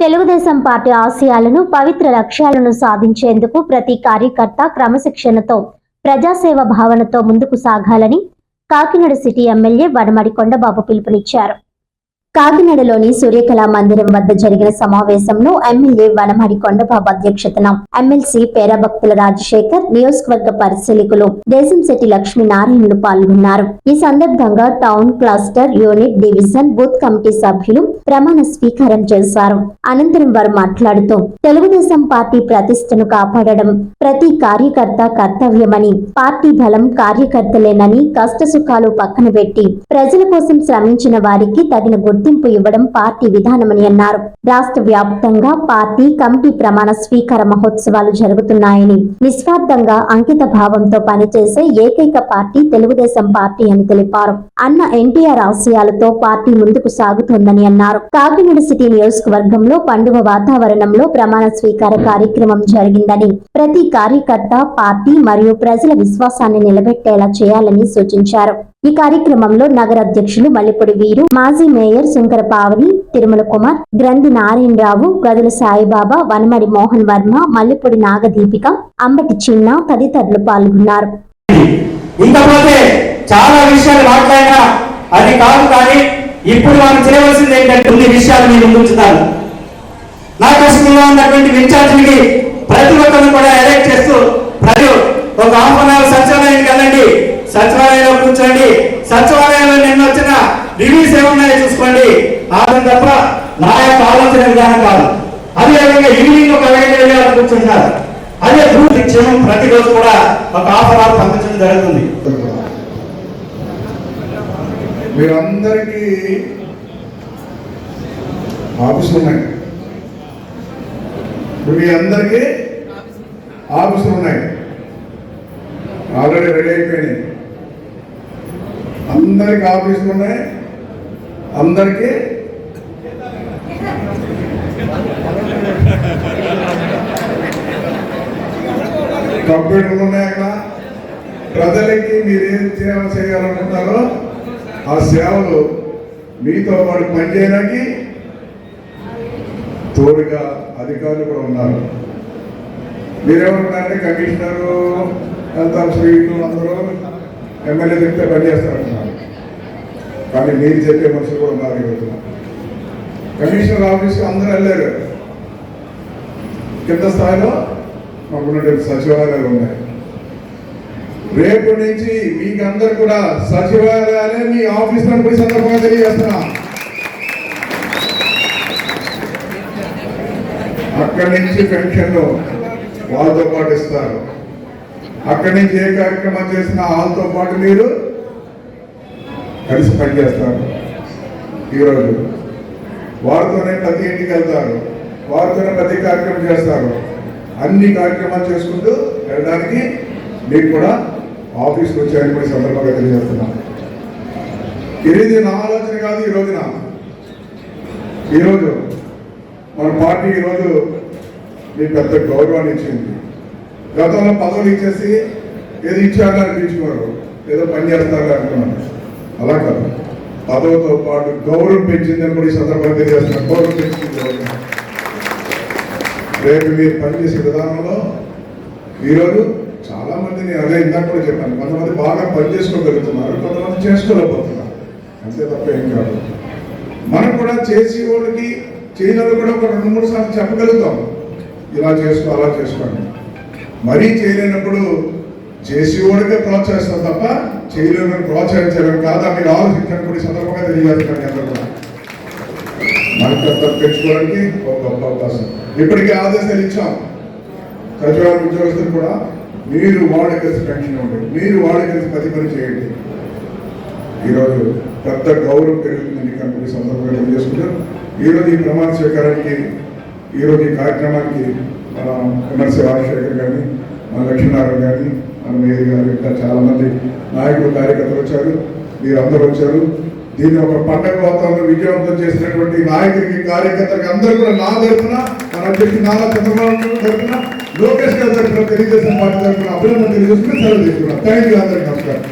Telugu Desam party ఆశయాలను పవిత్ర లక్ష్యాలను సాధించేందుకు ప్రతి కార్యకర్త క్రమశిక్షణతో ప్రజాసేవ భావనతో ముందుకు సాగాలని కాకినాడ సిటీ ఎమ్మెల్యే వనమడి కొండబాబు పిలుపునిచ్చారు. కాకినాడలోని సూర్యకళా మందిరం వద్ద జరిగిన సమావేశంలో ఎమ్మెల్యే వనమడి కొండబాబు అధ్యక్షతన ఎమ్మెల్సీ పేరభక్తుల రాజశేఖర్ నియోజకవర్గ పరిశీలకులు దేశంశెట్టి లక్ష్మీనారాయణలు పాల్గొన్నారు. ఈ సందర్భంగా town cluster unit division booth committee సభ్యులు ప్రమాణ స్వీకారం చేశారు. అనంతరం వారు మాట్లాడుతూ తెలుగుదేశం పార్టీ ప్రతిష్టను కాపాడడం ప్రతి కార్యకర్త కర్తవ్యమని పార్టీ బలం కార్యకర్తలేనని కష్టసుఖాలు పక్కన పెట్టి ప్రజల కోసం శ్రమించిన వారికి తగిన గుర్తు గుర్తింపు ఇవ్వడం పార్టీ విధానమని అన్నారు. రాష్ట్ర వ్యాప్తంగా పార్టీ కమిటీ ప్రమాణ స్వీకార మహోత్సవాలు జరుగుతున్నాయని నిస్వార్థంగా అంకిత భావంతో పనిచేసే ఏకైక పార్టీ తెలుగుదేశం పార్టీ అని తెలిపారు. అన్న ఎన్టీఆర్ ఆశయాలతో పార్టీ ముందుకు సాగుతోందని అన్నారు. కాకినాడ సిటీ నియోజకవర్గంలో పండుగ వాతావరణంలో ప్రమాణ స్వీకార కార్యక్రమం జరిగిందని ప్రతి కార్యకర్త పార్టీ మరియు ప్రజల విశ్వాసాన్ని నిలబెట్టేలా చేయాలని సూచించారు. ఈ కార్యక్రమంలో నగర అధ్యక్షులు మల్లిపొడి వీరు మాజీ మేయర్ శంకర పావని తిరుమల కుమార్ గ్రంథి నారాయణరావు గదుల సాయిబాబా వనమడి మోహన్ వర్మ మల్లిపొడి నాగదీపిక అంబటి చిన్న తదితరులు పాల్గొన్నారు. చాలా విషయాలు మాట్లాడినా అది కాదు కానీ ఇప్పుడు మనం చేయవలసింది ఏంటంటే కొన్ని విషయాలు మీరు ముందు ఉంచుతారు నా కష్టంలో ఉన్నటువంటి రివ్యూస్ చూసుకోండి. ఆదం తప్ప నా యొక్క ఆలోచన విధానం కాదు. అదే విధంగా ఈవినింగ్ ఒక ఐదు వేయాలని కూర్చుంటారు అదే దూర క్షేమం ప్రతిరోజు కూడా ఒక ఆఫర్ ఆఫ్ పంపించడం జరుగుతుంది. మీరందరికీ ఆఫీసులు ఉన్నాయి. మీ అందరికీ ఆఫీసులు ఉన్నాయి. ఆల్రెడీ రెడీ అయిపోయినాయి. అందరికి ఆఫీసులు ఉన్నాయి. అందరికీ కంప్యూటర్లు ఉన్నాయి అక్కడ. ప్రజలకి మీరేం సేవ చేయాలనుకుంటారో ఆ సేవలు మీతో పాటు పనిచేయడానికి తోడుగా అధికారులు కూడా ఉన్నారు. మీరేమంటున్నారంటే కమిషనరు హెల్త్ ఆఫీసర్ అందరూ ఎమ్మెల్యే చెప్తే పనిచేస్తారంటున్నారు కానీ మీరు చెప్పే మనుషులు కూడా ఉన్నారు ఈ కమిషనర్ ఆఫీస్కి అందరూ వెళ్ళారు. కింద స్థాయిలో మాకున్నటువంటి సచివాలయాలు ఉన్నాయి. రేపు నుంచి మీకు అందరు కూడా సచివాలయాలే మీ ఆఫీస్ పోయి సందర్భంగా తెలియజేస్తున్నా. అక్కడి నుంచి పెన్షన్లు వాళ్ళతో పాటు ఇస్తారు. అక్కడి నుంచి ఏ కార్యక్రమం చేసినా వాళ్ళతో పాటు మీరు కలిసి పనిచేస్తారు. ఈరోజు వారితోనే ప్రతి ఇంటికి వెళ్తారు. వారితోనే ప్రతి కార్యక్రమం చేస్తారు. అన్ని కార్యక్రమాలు చేసుకుంటూ వెళ్ళడానికి మీకు కూడా ఆఫీస్కి వచ్చాయని కూడా సందర్భంగా తెలియజేస్తున్నాను. ఇది నా ఆలోచన కాదు ఈ రోజున. ఈరోజు మన పార్టీ ఈరోజు మీ పెద్ద గౌరవాన్ని ఇచ్చింది. గతంలో పదవులు ఇచ్చేసి ఏది ఇచ్చారని అనిపించుకోరు. ఏదో పని చేస్తారు అనుకున్నాను అలా కాదు. పదవతో పాటు గౌరవం పెంచిందని కూడా ఈ సందర్భంగా తెలియజేస్తున్నాను గౌరవం పెంచింది రేపు మీరు పనిచేసే విధానంలో ఈరోజు చాలా మందిని అదే ఇందాక కూడా చెప్పాను. కొంతమంది బాగా పని చేసుకోగలుగుతున్నారు కొంతమంది చేసుకోలేకపోతున్నారు. అంతే తప్ప ఏం కాదు. మనం కూడా చేసి వాళ్ళకి చేయని కూడా ఒక రెండు మూడు సార్లు చెప్పగలుగుతాం. ఇలా చేసుకో అలా చేసుకోండి మరీ చేయలేనప్పుడు చేసేవాడికే ప్రోత్సహిస్తాం తప్ప చేయలేని ప్రోత్సహించడం కాదా మీరు ఆలోచించడం కూడా సందర్భంగా తెలియజేస్తున్నాను అందరూ కూడా. పెంచుకోవడానికి ఒక గొప్ప అవకాశం. ఇప్పటికే ఆదేశాలు ఇచ్చాం. సచివాలయ ఉద్యోగస్తులు కూడా మీరు వాడి కలిసి పెన్షన్ ఇవ్వండి. మీరు వాడి కలిసి పది పని చేయండి. ఈరోజు పెద్ద గౌరవం పెరుగుతుంది మీకు సందర్భంగా తెలియజేసుకుంటాం. ఈరోజు ఈ ప్రమాణ స్వీకారానికి ఈరోజు ఈ కార్యక్రమానికి మన ఎమ్మెల్సీ రాజశేఖర్ కానీ మన లక్ష్మీనారాయణ కానీ మన మేయర్ గారు ఇంకా చాలామంది నాయకులు కార్యకర్తలు వచ్చారు. మీరందరూ వచ్చారు. దీన్ని ఒక పండగ వాతావరణం విజయవంతం చేసినటువంటి నాయకుడికి కార్యకర్తలకు అందరూ కూడా నా తరఫున మన అధ్యక్షుడు నారా చంద్రబాబు తరఫున లోకేష్ గారి తరఫున తెలుగుదేశం పార్టీ తరఫున అభినందన తెలియజేసుకుని సెలవు తీసుకున్నాను థ్యాంక్ యూ అందరికీ. నమస్కారం.